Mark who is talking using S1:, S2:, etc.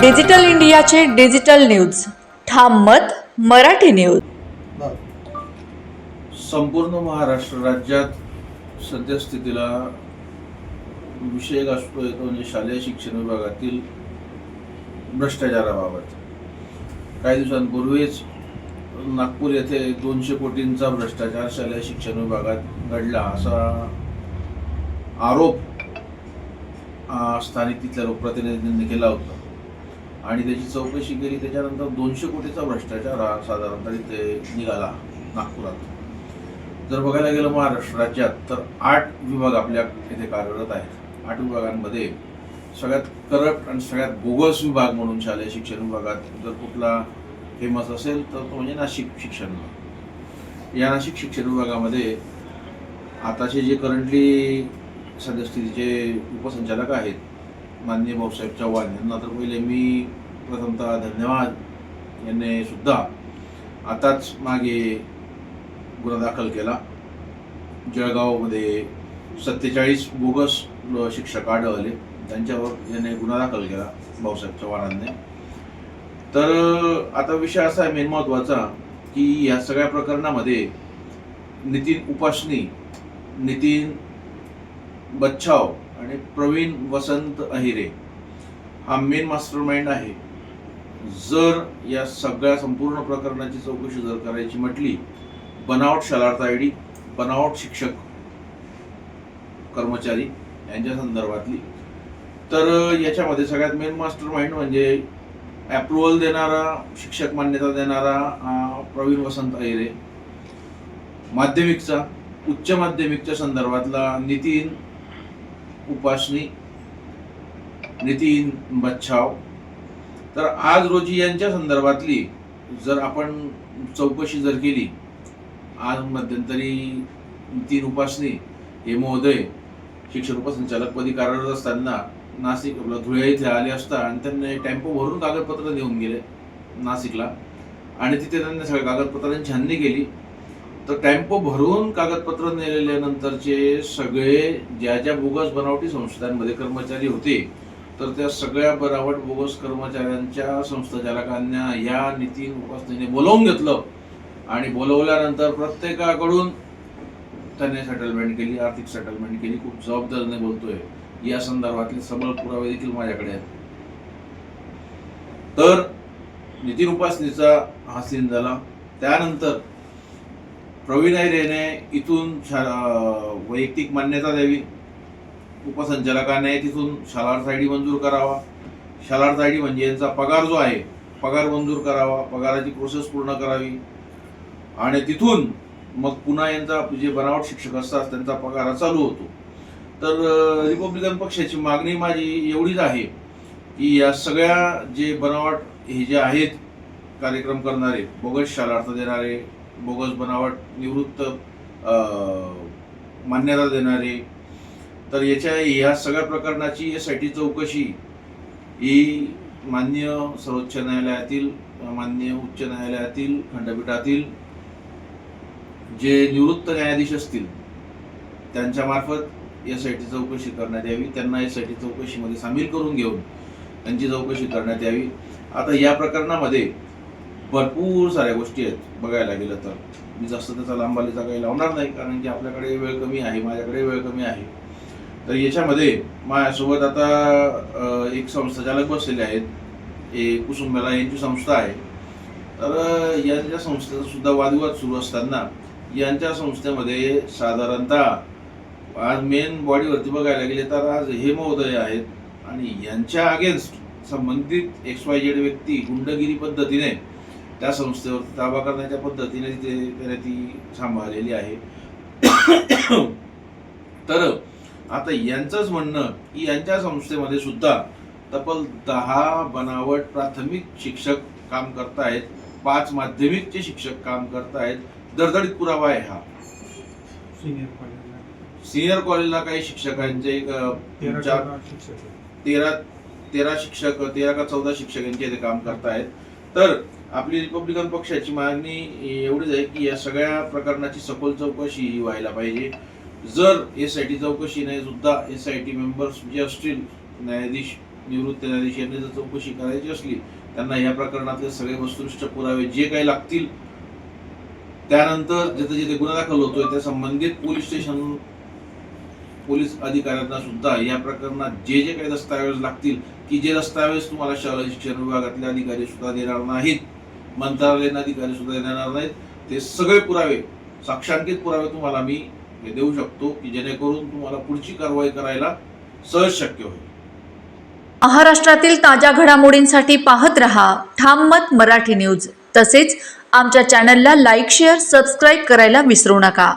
S1: Digital इंडियाचे digital news. ठाम मत मराठी न्यूज.
S2: संपूर्ण महाराष्ट्र राज्यात सद्यस्थितीला विषय असतो म्हणजे शालेय शिक्षण विभागातील भ्रष्टाचाराबाबत. काही दिवसांपूर्वीच नागपूर येथे दोनशे कोटींचा भ्रष्टाचार शालेय शिक्षण विभागात घडला असा आरोप स्थानिक तिथल्या लोकप्रतिनिधींनी केला होता. आणि त्याची चौकशी केली त्याच्यानंतर दोनशे कोटीचा भ्रष्टाचार हा साधारणतः इथे निघाला नागपुरात. जर बघायला गेलं महाराष्ट्र राज्यात तर आठ विभाग आपल्या इथे कार्यरत आहेत. आठ विभागांमध्ये सगळ्यात करप्ट आणि सगळ्यात बोगस विभाग म्हणून शालेय शिक्षण विभागात जर कुठला फेमस असेल तर तो म्हणजे नाशिक शिक्षण विभाग. या नाशिक शिक्षण विभागामध्ये आताचे जे करंटली सद्यस्थितीचे उपसंचालक आहेत माननीय भाऊसाहेब चव्हाण यांना तर पहिले मी प्रथमतः धन्यवाद. यांनी सुद्धा आताच मागे गुन्हा दाखल केला. जळगावमध्ये सत्तेचाळीस बोगस शिक्षक आढळले. त्यांच्यावर याने गुन्हा दाखल केला भाऊसाहेब चव्हाणांनी. तर आता विषय असा आहे मेन महत्त्वाचा की या सगळ्या प्रकरणामध्ये नितीन उपासनी नितीन बच्छाव आणि प्रवीण वसंत अहिरे हा मेन मास्टर माइंड आहे. जर या सगळ्या संपूर्ण प्रकरणाची चौकशी जर करायची म्हटली बनावट शलार्थ आय डी बनावट शिक्षक कर्मचारी यांच्या संदर्भातली तर याच्यामध्ये सगळ्यात मेन मास्टर माइंड म्हणजे अप्रुव्हल देणारा शिक्षक मान्यता देणारा प्रवीण वसंत अहिरे. माध्यमिकचा उच्च माध्यमिकच्या संदर्भातला नितीन उपासनी नितीन बच्छाव. तर आज रोजी यांच्या संदर्भातली जर आपण चौकशी जर केली आज मध्यंतरी नितीन उपासनी हे महोदय शिक्षण उपसंचालकपदी कार्यरत असताना नाशिक आपलं धुळे इथे आले असता आणि त्यांनी टेम्पो भरून कागदपत्र देऊन गेले नाशिकला. आणि तिथे त्यांनी सगळ्या कागदपत्रांची छाननी केली. तर टेम्पो भरून कागदपत्र नेलेल्यानंतरचे सगळे ज्या ज्या बोगस बनावटी संस्थांमध्ये कर्मचारी होते तर त्या सगळ्या बनावट बोगस कर्मचाऱ्यांच्या संस्थाचालकांना या नितीन उपासनेने बोलावून घेतलं आणि बोलवल्यानंतर प्रत्येकाकडून त्याने सेटलमेंट केली आर्थिक सेटलमेंट केली खूप जबाबदारीने बोलतोय. या संदर्भातले सबळ पुरावे देखील माझ्याकडे आहेत. तर नितीन उपासनेचा हा सीन झाला. त्यानंतर प्रवीण रेने इथून शा- वैयक्तिक मान्यता द्यावी. उपसंचालकाने तिथून शालार्थ आय डी मंजूर करावा. शालार्थ आय डी म्हणजे यांचा पगार जो आहे पगार मंजूर करावा पगाराची प्रोसेस पूर्ण करावी. आणि तिथून मग पुन्हा यांचा जे बनावट शिक्षक असतात त्यांचा पगार चालू होतो. तर रिपब्लिकन पक्षाची मागणी माझी एवढीच आहे की या सगळ्या जे बनावट हे जे आहेत कार्यक्रम करणारे बोगस शालार्थ देणारे बोगस बनावट निवृत्त मान्यता देणारे. तर याच्या ह्या सगळ्या प्रकरणाची एस आय टी चौकशी ही मान्य सर्वोच्च न्यायालयातील मान्य उच्च न्यायालयातील खंडपीठातील जे निवृत्त न्यायाधीश असतील त्यांच्या मार्फत एस आय टी चौकशी करण्यात यावी. त्यांना एस आय टी चौकशीमध्ये सामील करून घेऊन त्यांची चौकशी करण्यात यावी. आता या प्रकरणामध्ये भरपूर साऱ्या गोष्टी आहेत बघायला गेलं तर. मी जास्त त्याचा लांबालीचा काही लावणार नाही कारण की आपल्याकडे वेळ कमी आहे माझ्याकडे वेळ कमी आहे. तर याच्यामध्ये माझ्यासोबत आता एक संस्थाचालक बसलेले आहेत. एक कुसुंबेला यांची संस्था आहे. तर यांच्या संस्थेचासुद्धा वादविवाद सुरू असताना यांच्या संस्थेमध्ये साधारणतः आज मेन बॉडीवरती बघायला गेले तर आज हे महोदय आहेत आणि यांच्या अगेन्स्ट संबंधित एक्स वाय जेड व्यक्ती गुंडगिरी पद्धतीने त्या संस्थेवर ताबा करण्याच्या पद्धतीने तिथे त्याने ती सांभाळलेली आहे. तर आता यांचंच म्हणणं की यांच्या संस्थेमध्ये सुद्धा तब्बल दहा बनावट प्राथमिक शिक्षक काम करतायत पाच माध्यमिकचे शिक्षक काम करतायत. दरदडीत पुरावा आहे हा.
S3: सिनियर कॉलेजला
S2: सिनियर कॉलेजला काही शिक्षकांचे
S3: तेरा.
S2: तेरा शिक्षक तेरा का चौदा शिक्षक यांचे काम करतायत. तर आपली रिपब्लिकन पक्षाची मागणी एवढीच आहे की या सगळ्या प्रकरणाची सखोल चौकशी ही व्हायला पाहिजे. जर एस आय टी चौकशी नाही सुद्धा एस आय टी मेंबर्स जे असतील न्यायाधीश निवृत्त न्यायाधीश यांनी जर चौकशी करायची असली त्यांना या प्रकरणातले सगळे वस्तुनिष्ठ पुरावे जे काही लागतील त्यानंतर जिथे जिथे गुन्हा दाखल होतोय त्या संबंधित पोलीस स्टेशन पोलीस अधिकाऱ्यांना सुद्धा या प्रकरणात जे जे काही दस्तावेज लागतील की जे दस्तावेज तुम्हाला शहर शिक्षण विभागातले अधिकारी सुद्धा देणार नाहीत मंत्रालयीन अधिकारी सुद्धा देणार नाहीत. ते सगळे पुरावे साक्षांकित पुरावे तुम्हाला मी हे देऊ शकतो की जेणेकरून तुम्हाला पुढची कारवाई करायला सहज शक्य होईल.
S1: महाराष्ट्रातील ताज्या घडामोडींसाठी पाहत रहा ठाम मत मराठी न्यूज. तसेच आमच्या चॅनलला लाईक शेअर सबस्क्राईब करायला विसरू नका.